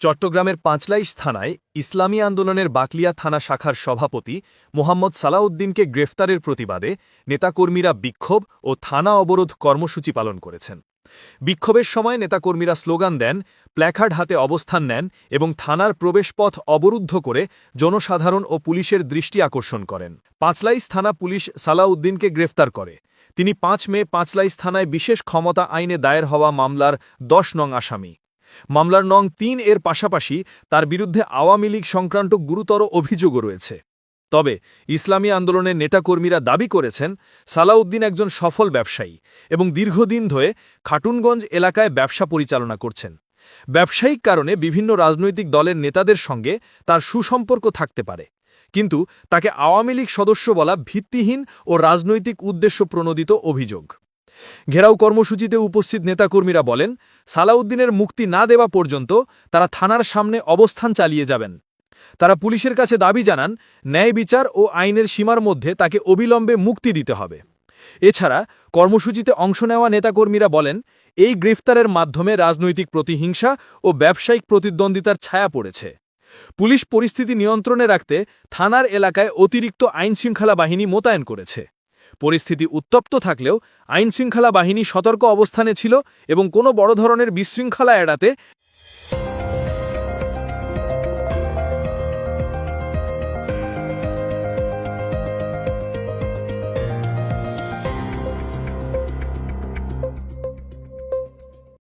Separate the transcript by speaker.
Speaker 1: চট্টগ্রামের পাঁচলাইশ থানায় ইসলামী আন্দোলনের বাকলিয়া থানা শাখার সভাপতি মোহাম্মদ সালাউদ্দিনকে গ্রেফতারের প্রতিবাদে নেতাকর্মীরা বিক্ষোভ ও থানা অবরোধ কর্মসূচি পালন করেছেন। বিক্ষোভের সময় নেতাকর্মীরা স্লোগান দেন, প্ল্যাকার্ড হাতে অবস্থান নেন এবং থানার প্রবেশপথ অবরুদ্ধ করে জনসাধারণ ও পুলিশের দৃষ্টি আকর্ষণ করেন। পাঁচলাইশ থানা পুলিশ সালাউদ্দিনকে গ্রেফতার করে। তিনি পাঁচ মে পাঁচলাইশ থানায় বিশেষ ক্ষমতা আইনে দায়ের হওয়া মামলার দশ নং আসামি। মামলার নং তিন এর পাশাপাশি তার বিরুদ্ধে আওয়ামী লীগ সংক্রান্ত গুরুতর অভিযোগও রয়েছে। তবে ইসলামী আন্দোলনের নেতাকর্মীরা দাবি করেছেন, সালাউদ্দিন একজন সফল ব্যবসায়ী এবং দীর্ঘদিন ধরে খাটুনগঞ্জ এলাকায় ব্যবসা পরিচালনা করছেন। ব্যবসায়িক কারণে বিভিন্ন রাজনৈতিক দলের নেতাদের সঙ্গে তার সুসম্পর্ক থাকতে পারে। কিন্তু তাকে আওয়ামী লীগ সদস্য বলা ভিত্তিহীন ও রাজনৈতিক উদ্দেশ্য প্রণোদিত অভিযোগ। ঘেরাও কর্মসূচিতে উপস্থিত নেতাকর্মীরা বলেন, সালাউদ্দিনের মুক্তি না দেওয়া পর্যন্ত তারা থানার সামনে অবস্থান চালিয়ে যাবেন। তারা পুলিশের কাছে দাবি জানান, ন্যায় বিচার ও আইনের সীমার মধ্যে তাকে অবিলম্বে মুক্তি দিতে হবে। এছাড়া কর্মসূচিতে অংশ নেওয়া নেতাকর্মীরা বলেন, এই গ্রেফতারের মাধ্যমে রাজনৈতিক প্রতিহিংসা ও ব্যবসায়িক প্রতিদ্বন্দ্বিতার ছায়া পড়েছে। পুলিশ পরিস্থিতি নিয়ন্ত্রণে রাখতে থানার এলাকায় অতিরিক্ত আইনশৃঙ্খলা বাহিনী মোতায়েন করেছে। পরিস্থিতি উত্তপ্ত থাকলেও আইনশৃঙ্খলা বাহিনী সতর্ক অবস্থানে ছিল এবং কোনো বড় ধরনের বিশৃঙ্খলা এড়াতে